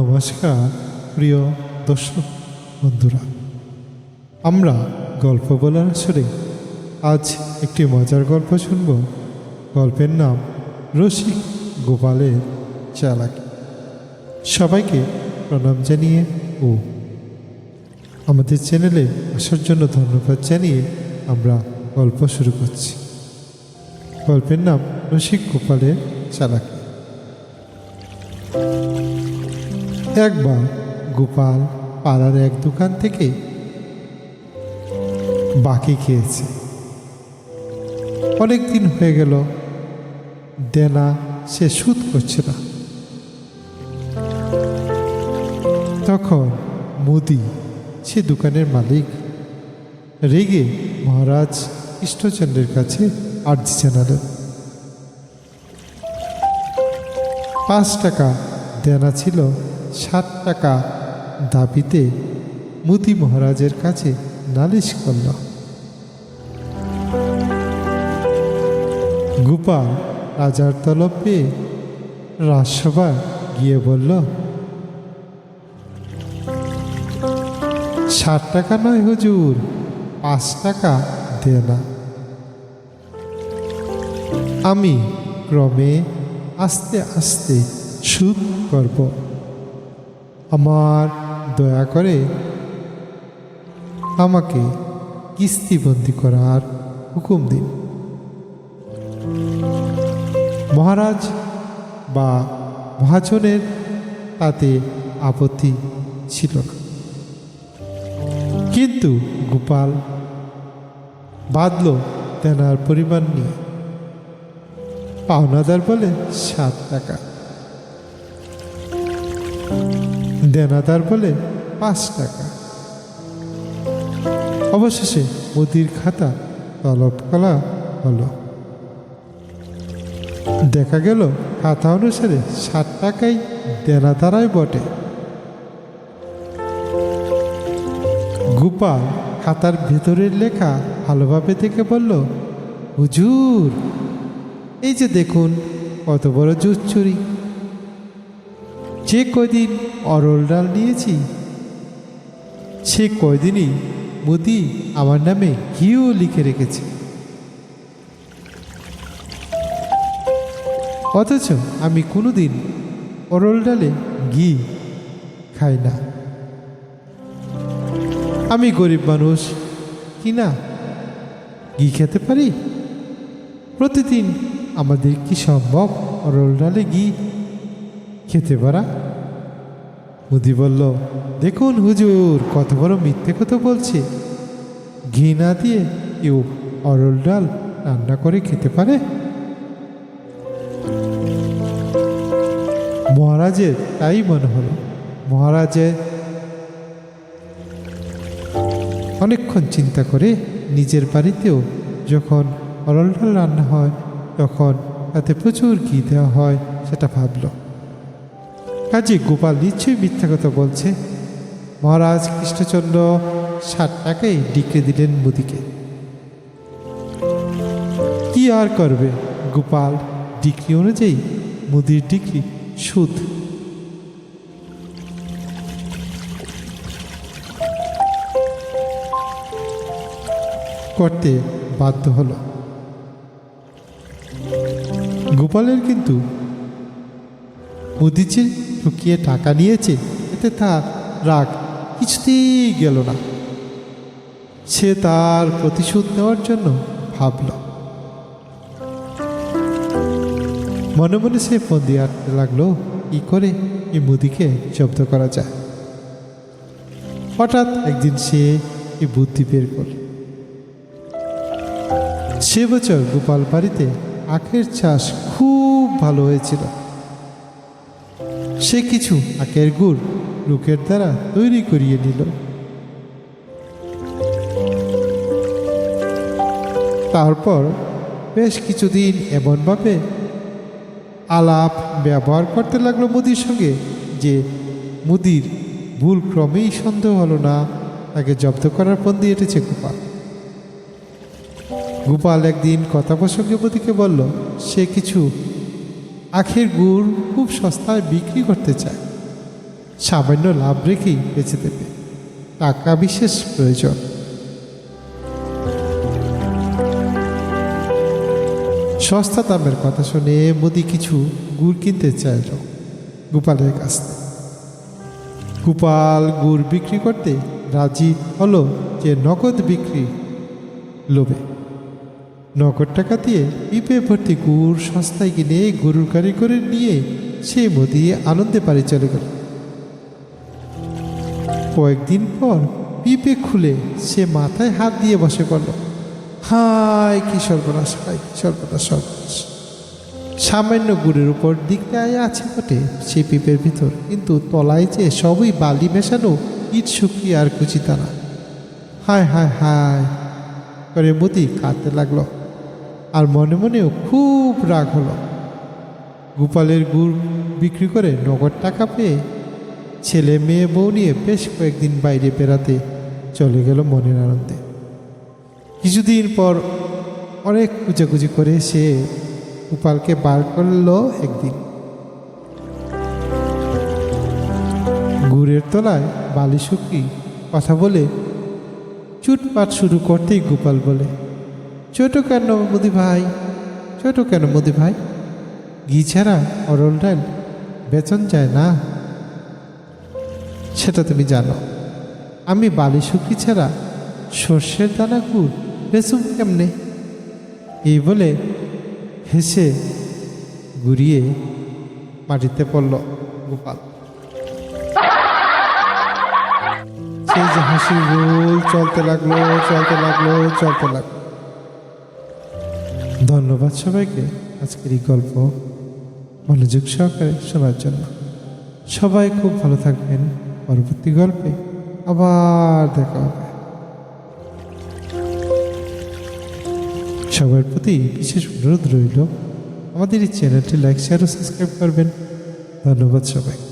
নমস্কার প্রিয় দর্শক বন্ধুরা, আমরা গল্প বলার আসরে আজ একটি মজার গল্প শুনব। গল্পের নাম রসিক গোপালের চালাকি। সবাইকে প্রণাম জানিয়ে ও আমাদের চ্যানেলে আসার জন্য ধন্যবাদ জানিয়ে আমরা গল্প শুরু করছি। গল্পের নাম রসিক গোপালের চালাকি। একবার গোপাল পাড়ার এক দোকান থেকে বাকি খেয়েছে। অনেক দিন হয়ে গেল, দেনা সে সুদ করছে না। তখন মুদি, সে দোকানের মালিক, রেগে মহারাজ কৃষ্ণচন্দ্রের কাছে আর্জি জানালেন, পাঁচ টাকা দেনা ছিল ষাট টাকা দাবিতে মুদি মহারাজের কাছে নালিশ করল। গোপাল রাজার তলব পেয়ে রাজসভায় গিয়ে বলল ষাট টাকা নয় হুজুর, পাঁচ টাকা দে না। আমি ক্রমে আস্তে আস্তে সুদ করব। আমার দয়া করে আমাকে কিস্তিবন্দি করার হুকুম দিন। মহারাজ বা মহাজনের তাতে আপত্তি ছিল না। কিন্তু গোপাল বাদল তেনার পরিমাণ নিয়ে। পাওনাদার বলে সাত টাকা। দেনাদার বলে পাঁচ টাকা। অবশেষে মুদির খাতা তলব করা হলো। দেখা গেল, খাতা অনুসারে ষাট টাকাই দেনাদারাই বটে। গোপাল খাতার ভেতরের লেখা ভালোভাবে দেখে বলল, হুজুর, এই যে দেখুন, কত বড় জুস চুরি। যে কয়দিন অরল ডাল নিয়েছি সে কয়দিনই মোদি আমার নামে ঘিও লিখে রেখেছে। অথচ আমি কোনোদিন অরল ডালে ঘি খাই না। আমি গরিব মানুষ, কি না ঘি খেতে পারি? প্রতিদিন আমাদের কি সম্ভব অরল ডালে ঘি খেতে পারা? মুদি বলল, দেখুন হুজুর, কত বড় মিথ্যে কথা বলছে। ঘি না দিয়ে কেউ অরল ডাল রান্না করে খেতে পারে? মহারাজের তাই মনে হলো। মহারাজের অনেকক্ষণ চিন্তা করে নিজের বাড়িতেও যখন অরল ডাল রান্না হয়, তখন তাতে প্রচুর ঘি দেওয়া হয়, সেটা ভাবলো। কাজে গোপাল নিশ্চয়ই মিথ্যা কথা বলছে। মহারাজ কৃষ্ণচন্দ্র ষাট টাকাই ডিক্রি দিলেন মুদিকে। কি আর করবে গোপাল? ডিগ্রি অনুযায়ী মুদির ডিগ্রি সুদ। করতে বাধ্য হলো। গোপালের কিন্তু মোদি যে ঠকিয়ে টাকা নিয়েছে, এতে তার রাগ কিছুতেই গেল না। সে তার প্রতিশোধ নেওয়ার জন্য ভাবল। মনে মনে সে ফোন দিয়ে আটতে লাগল, কি করে এই মুদিকে জব্দ করা যায়। হঠাৎ একদিন সে এই বুদ্ধি বের করল। সে বছর গোপাল বাড়িতে আখের চাষ খুব ভালো হয়েছিল। সে কিছু আখের গুড় লোকের দ্বারা তৈরি করিয়ে নিল। তারপর বেশ কিছুদিন এমনভাবে আলাপ ব্যবহার করতে লাগল মুদির সঙ্গে যে মুদির ভুল ক্রমেই সন্দেহ হলো না। তাকে জব্দ করার পণ দিয়ে এটেছে গোপাল। গোপাল একদিন কথা প্রসঙ্গে মুদিকে বলল, সে কিছু আখের গুড় খুব সস্তায় বিক্রি করতে চায়। সামান্য লাভ রেখেই বেঁচে দেবে। টাকা বিশেষ প্রয়োজন। সস্তা দামের কথা শুনে মোদি কিছু গুড় কিনতে চাইল গোপালের কাছ থেকে। গোপাল গুড় বিক্রি করতে রাজি হলো যে নগদ বিক্রি লোভে। নগদ টাকা দিয়ে পিপে ভর্তি গুড় সস্তায় কিনে গরুর গাড়ি করে নিয়ে সে মোদি আনন্দে বাড়ি চলে গেল। কয়েকদিন পর পিপে খুলে সে মাথায় হাত দিয়ে বসে পড়ল। হায়, কি সর্বনাশ, হায়, কি সর্বনাশ সর্বনাশ। সামান্য গুড়ের উপর দিকটায় আছে বটে সে পিপের ভিতর, কিন্তু তলায় যে সবই বালি মেশানো ইট শুকিয়ে আর কুচি তারা হায় হায় হায়, করে মোদি কাঁদতে লাগল। আর মনে মনেও খুব রাগ হলো। গোপালের গুড় বিক্রি করে নগদ টাকা পেয়ে ছেলে মেয়ে বউ নিয়ে বেশ কয়েকদিন বাইরে বেড়াতে চলে গেল মনের আনন্দে। কিছুদিন পর অনেক কুচাকুচি করে সে গোপালকে বার করল একদিন। গুড়ের তলায় বালি শুকি কথা বলে চুটপাট শুরু করতেই গোপাল বলে ছোট কেন মোদি ভাই? ছোট কেন মোদি ভাই? ঘি ছাড়া অরল ডাল বেতন যায় না। সেটা তুমি জানো। আমি বালি শুকি ছাড়া সর্ষের দানা গুড় বেসুম কেমনে? এই বলে হেসে ঘুরিয়ে মাটিতে পড়ল গোপাল। সেই যে হাসির রোল চলতে লাগল চলতে লাগল চলতে লাগল। ধন্যবাদ সবাইকে আজকের এই গল্প মনোযোগ সহকারে শোনার জন্য। সবাই খুব ভালো থাকবেন। পরবর্তী গল্পে আবার দেখা হবে। সবার প্রতি বিশেষ অনুরোধ রইল, আমাদের এই চ্যানেলটি লাইক শেয়ার ও সাবস্ক্রাইব করবেন। ধন্যবাদ সবাই